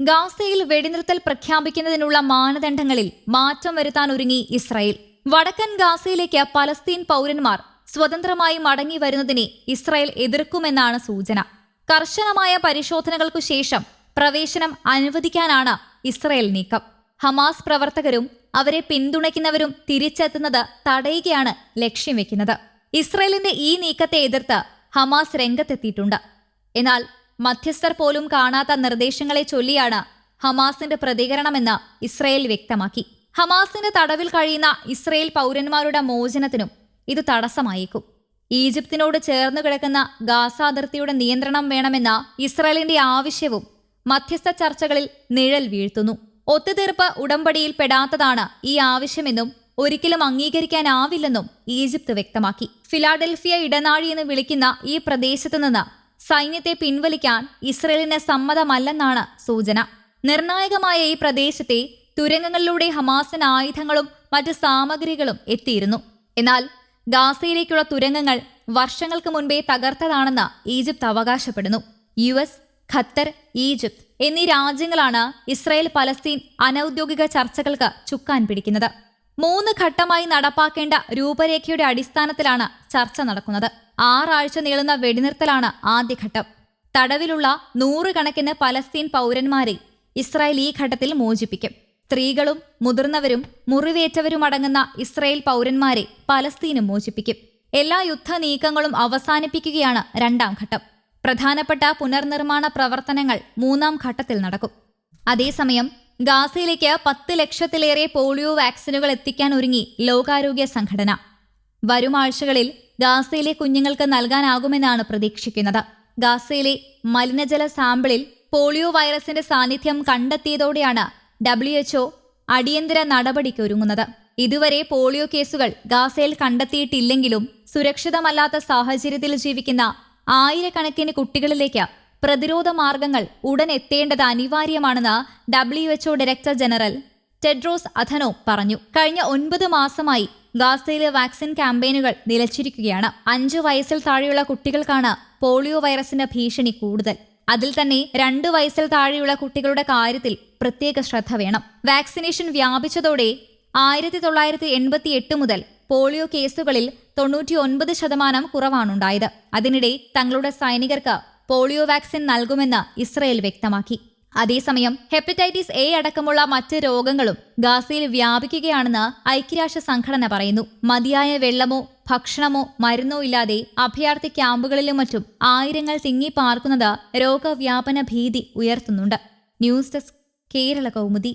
ഗാസയിൽ വെടിനിർത്തൽ പ്രഖ്യാപിക്കുന്നതിനുള്ള മാനദണ്ഡങ്ങളിൽ മാറ്റം വരുത്താൻ ഒരുങ്ങി ഇസ്രായേൽ. വടക്കൻ ഗാസയിലേക്ക് പലസ്തീൻ പൗരന്മാർ സ്വതന്ത്രമായി മടങ്ങി വരുന്നതിനെ ഇസ്രായേൽ എതിർക്കുമെന്നാണ് സൂചന. കർശനമായ പരിശോധനകൾക്കു ശേഷം പ്രവേശനം അനുവദിക്കാനാണ് ഇസ്രായേൽ നീക്കം. ഹമാസ് പ്രവർത്തകരും അവരെ പിന്തുണയ്ക്കുന്നവരും തിരിച്ചെത്തുന്നത് തടയുകയാണ് ലക്ഷ്യം വെക്കുന്നത്. ഇസ്രായേലിന്റെ ഈ നീക്കത്തെ എതിർത്ത് ഹമാസ് രംഗത്തെത്തിയിട്ടുണ്ട്. എന്നാൽ മധ്യസ്ഥർ പോലും കാണാത്ത നിർദ്ദേശങ്ങളെ ചൊല്ലിയാണ് ഹമാസിന്റെ പ്രതികരണമെന്ന് ഇസ്രയേൽ വ്യക്തമാക്കി. ഹമാസിന്റെ തടവിൽ കഴിയുന്ന ഇസ്രയേൽ പൗരന്മാരുടെ മോചനത്തിനും ഇത് തടസ്സമായേക്കും. ഈജിപ്തിനോട് ചേർന്നു കിടക്കുന്ന ഗാസ അതിർത്തിയുടെ നിയന്ത്രണം വേണമെന്ന ഇസ്രയേലിന്റെ ആവശ്യവും മധ്യസ്ഥ ചർച്ചകളിൽ നിഴൽ വീഴ്ത്തുന്നു. ഒത്തുതീർപ്പ് ഉടമ്പടിയിൽ പെടാത്തതാണ് ഈ ആവശ്യമെന്നും ഒരിക്കലും അംഗീകരിക്കാനാവില്ലെന്നും ഈജിപ്ത് വ്യക്തമാക്കി. ഫിലാഡൽഫിയ ഇടനാഴി എന്ന് വിളിക്കുന്ന ഈ പ്രദേശത്തു നിന്ന് സൈന്യത്തെ പിൻവലിക്കാൻ ഇസ്രയേലിന് സമ്മതമല്ലെന്നാണ് സൂചന. നിർണായകമായ ഈ പ്രദേശത്തെ തുരങ്കങ്ങളിലൂടെ ഹമാസിന് ആയുധങ്ങളും മറ്റ് സാമഗ്രികളും എത്തിയിരുന്നു. എന്നാൽ ഗാസയിലേക്കുള്ള തുരങ്കങ്ങൾ വർഷങ്ങൾക്ക് മുൻപേ തകർത്തതാണെന്ന് ഈജിപ്ത് അവകാശപ്പെടുന്നു. യു എസ് ഖത്തർ ഈജിപ്ത് എന്നീ രാജ്യങ്ങളാണ് ഇസ്രായേൽ പലസ്തീൻ അനൌദ്യോഗിക ചർച്ചകൾക്ക് ചുക്കാൻ പിടിക്കുന്നത്. മൂന്ന് ഘട്ടമായി നടപ്പാക്കേണ്ട രൂപരേഖയുടെ അടിസ്ഥാനത്തിലാണ് ചർച്ച നടക്കുന്നത്. ആറാഴ്ച നീളുന്ന വെടിനിർത്തലാണ് ആദ്യഘട്ടം തടവിലുള്ള നൂറുകണക്കിന് പലസ്തീൻ പൗരന്മാരെ ഇസ്രായേൽ ഈ ഘട്ടത്തിൽ മോചിപ്പിക്കും. സ്ത്രീകളും മുതിർന്നവരും മുറിവേറ്റവരുമടങ്ങുന്ന ഇസ്രായേൽ പൗരന്മാരെ പലസ്തീനും മോചിപ്പിക്കും. എല്ലാ യുദ്ധ നീക്കങ്ങളും അവസാനിപ്പിക്കുകയാണ് രണ്ടാം ഘട്ടം. പ്രധാനപ്പെട്ട പുനർനിർമ്മാണ പ്രവർത്തനങ്ങൾ മൂന്നാം ഘട്ടത്തിൽ നടക്കും. അതേസമയം ഗാസയിലേക്ക് പത്ത് ലക്ഷത്തിലേറെ പോളിയോ വാക്സിനുകൾ എത്തിക്കാൻ ഒരുങ്ങി ലോകാരോഗ്യ സംഘടന. വരും ആഴ്ചകളിൽ ഗാസയിലെ കുഞ്ഞുങ്ങൾക്ക് നൽകാനാകുമെന്നാണ് പ്രതീക്ഷിക്കുന്നത്. ഗാസയിലെ മലിനജല സാമ്പിളിൽ പോളിയോ വൈറസിന്റെ സാന്നിധ്യം കണ്ടെത്തിയതോടെയാണ് ഡബ്ല്യു എച്ച്ഒ അടിയന്തര നടപടിക്ക് ഒരുങ്ങുന്നത്. ഇതുവരെ പോളിയോ കേസുകൾ ഗാസയിൽ കണ്ടെത്തിയിട്ടില്ലെങ്കിലും സുരക്ഷിതമല്ലാത്ത സാഹചര്യത്തിൽ ജീവിക്കുന്ന ആയിരക്കണക്കിന് കുട്ടികളിലേക്ക് പ്രതിരോധ മാർഗങ്ങൾ ഉടൻ എത്തേണ്ടത് അനിവാര്യമാണെന്ന് W H O director general Tedros അഥനോ പറഞ്ഞു. കഴിഞ്ഞ ഒൻപത് മാസമായി ഗാസയിലെ വാക്സിൻ ക്യാമ്പയിനുകൾ നിലച്ചിരിക്കുകയാണ്. അഞ്ചു വയസ്സിൽ താഴെയുള്ള കുട്ടികൾക്കാണ് പോളിയോ വൈറസിന്റെ ഭീഷണി കൂടുതൽ. അതിൽ തന്നെ രണ്ട് വയസ്സിൽ താഴെയുള്ള കുട്ടികളുടെ കാര്യത്തിൽ പ്രത്യേക ശ്രദ്ധ വേണം. വാക്സിനേഷൻ വ്യാപിച്ചതോടെ ആയിരത്തി തൊള്ളായിരത്തി എൺപത്തി എട്ട് മുതൽ പോളിയോ കേസുകളിൽ തൊണ്ണൂറ്റി ഒൻപത് ശതമാനം കുറവാണുണ്ടായത്. അതിനിടെ തങ്ങളുടെ സൈനികർക്ക് പോളിയോ വാക്സിൻ നൽകുമെന്ന് ഇസ്രയേൽ വ്യക്തമാക്കി. അതേസമയം ഹെപ്പറ്റൈറ്റിസ് എ അടക്കമുള്ള മറ്റ് രോഗങ്ങളും ഗാസയിൽ വ്യാപിക്കുകയാണെന്ന് ഐക്യരാഷ്ട്ര സംഘടന പറയുന്നു. മതിയായ വെള്ളമോ ഭക്ഷണമോ മരുന്നോ ഇല്ലാതെ അഭയാർത്ഥി ക്യാമ്പുകളിലും മറ്റും ആയിരങ്ങൾ തിങ്ങിപ്പാർക്കുന്നത് രോഗവ്യാപന ഭീതി ഉയർത്തുന്നുണ്ട്. News desk Kerala Kaumudi.